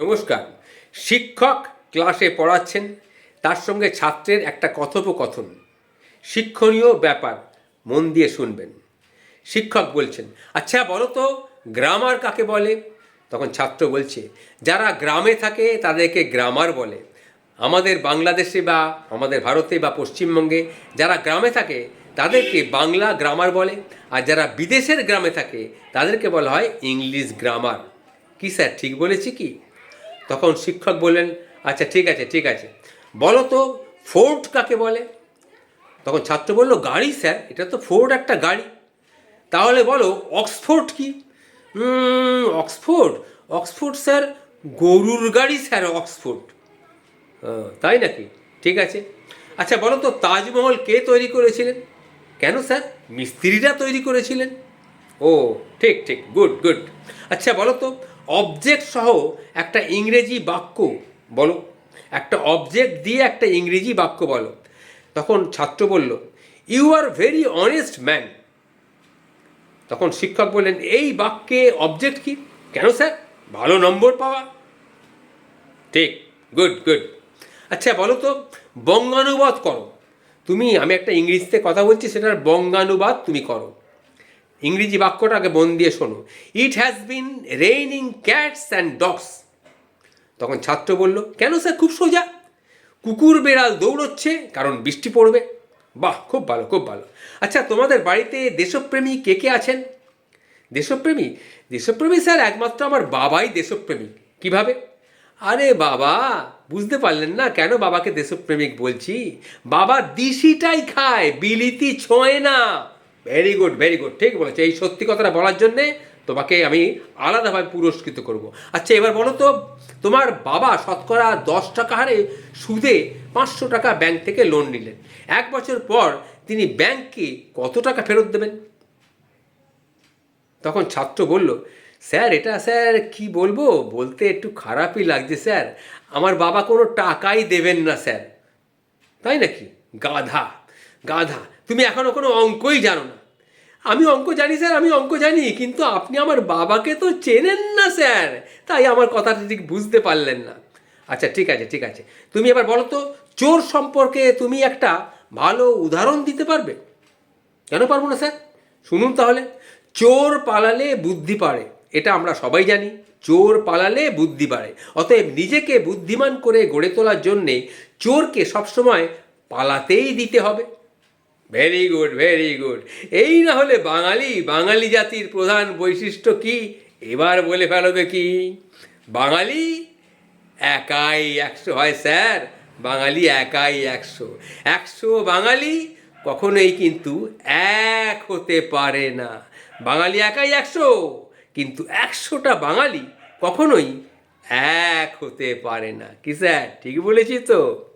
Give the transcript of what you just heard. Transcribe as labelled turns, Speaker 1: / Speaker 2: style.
Speaker 1: নমস্কার। শিক্ষক ক্লাসে পড়াচ্ছেন, তার সঙ্গে ছাত্রের একটা কথোপকথন। শিক্ষণীয় ব্যাপার, মন দিয়ে শুনবেন। শিক্ষক বলছেন আচ্ছা বলো তো গ্রামার কাকে বলে? তখন ছাত্র বলছে, যারা গ্রামে থাকে, তাদেরকে গ্রামার বলে। আমাদের বাংলাদেশে বা আমাদের ভারতে বা পশ্চিমবঙ্গে যারা গ্রামে থাকে, তাদেরকে বাংলা গ্রামার বলে। আর যারা বিদেশের গ্রামে থাকে, তাদেরকে বলা হয় ইংলিশ গ্রামার কি স্যার, ঠিক বলেছি কি? তখন শিক্ষক বললেন আচ্ছা ঠিক আছে ঠিক আছে। বলো তো ফোর্ড কাকে বলে? তখন ছাত্র বলল, গাড়ি, স্যার, এটা তো ফোর্ড একটা গাড়ি। তাহলে বলো, অক্সফোর্ড কি? অক্সফোর্ড অক্সফোর্ড, স্যার, গরুর গাড়ি, স্যার, অক্সফোর্ড। তাই নাকি? ঠিক আছে। আচ্ছা বলো তো, তাজমহল কে তৈরি করেছিলেন? কেন, স্যার, মিস্ত্রিরা তৈরি করেছিলেন। ও, ঠিক ঠিক, গুড গুড। আচ্ছা বলো তো অবজেক্ট সহ একটা ইংরেজি বাক্য বলো। একটা অবজেক্ট দিয়ে একটা ইংরেজি বাক্য বলো। তখন ছাত্র বলল you are very honest man তখন শিক্ষক বললেন, এই বাক্যে অবজেক্ট কি? কেন স্যার ভালো নম্বর পাওয়া। ঠিক গুড গুড আচ্ছা বলো তো, বঙ্গানুবাদ করো। তুমি, আমি একটা ইংরেজিতে কথা বলছি, সেটার বঙ্গানুবাদ তুমি করো। ইংরেজি বাক্যটাকে মন দিয়ে শোনো। It has been raining cats and dogs তখন ছাত্র বলল, কেন স্যার, খুব সোজা। কুকুর বেড়াল দৌড়চ্ছে, কারণ বৃষ্টি পড়বে। বাহ, খুব ভালো খুব ভালো। আচ্ছা তোমাদের বাড়িতে দেশপ্রেমী কে কে আছেন? দেশপ্রেমী? দেশপ্রেমী স্যার, একমাত্র আমার বাবাই দেশপ্রেমী। কীভাবে? আরে বাবা, বুঝতে পারলেন না কেন বাবাকে দেশপ্রেমিক বলছি? বাবা দিশিটাই খায়, বিলিতি ছোঁয় না। ভেরি গুড ভেরি গুড ঠিক বলেছে। এই সত্যি কথাটা বলার জন্যে তোমাকে আমি আলাদাভাবে পুরস্কৃত করব। আচ্ছা এবার বলো তো, তোমার বাবা শতকরা দশ টাকা হারে সুদে পাঁচশো টাকা ব্যাংক থেকে লোন নিলেন। এক বছর পর তিনি ব্যাংককে কত টাকা ফেরত দেবেন? তখন ছাত্র বলল, স্যার, এটা স্যার, কি বলব? বলতে একটু খারাপই লাগছে, স্যার। আমার বাবা কোনো টাকাই দেবেন না, স্যার। তাই নাকি? গাধা গাধা। তুমি এখনও কোনো অঙ্কই জানো না। আমি অঙ্ক জানি, স্যার, আমি অঙ্ক জানি, কিন্তু আপনি আমার বাবাকে তো চেনেন না, স্যার। তাই আমার কথাটা ঠিক বুঝতে পারলেন না। আচ্ছা ঠিক আছে ঠিক আছে। তুমি এবার বলো তো, চোর সম্পর্কে তুমি একটা ভালো উদাহরণ দিতে পারবে? কেন পারব না, স্যার? শুনুন তাহলে। চোর পালালে বুদ্ধি পারে, এটা আমরা সবাই জানি। চোর পালালে বুদ্ধি বাড়ে অতএব নিজেকে বুদ্ধিমান করে গড়ে তোলার জন্যে চোরকে সবসময় পালাতেই দিতে হবে। ভেরি গুড ভেরি গুড এই না হলে বাঙালি বাঙালি জাতির প্রধান বৈশিষ্ট্য কি? এবার বলে ফেলো দেখি। বাঙালি একাই একশো হয় স্যার, বাঙালি একাই একশো। একশো বাঙালি কখনোই কিন্তু এক হতে পারে না। বাঙালি একাই একশো, কিন্তু একশোটা বাঙালি কখনোই এক হতে পারে না। কি স্যার, ঠিক বলেছি তো?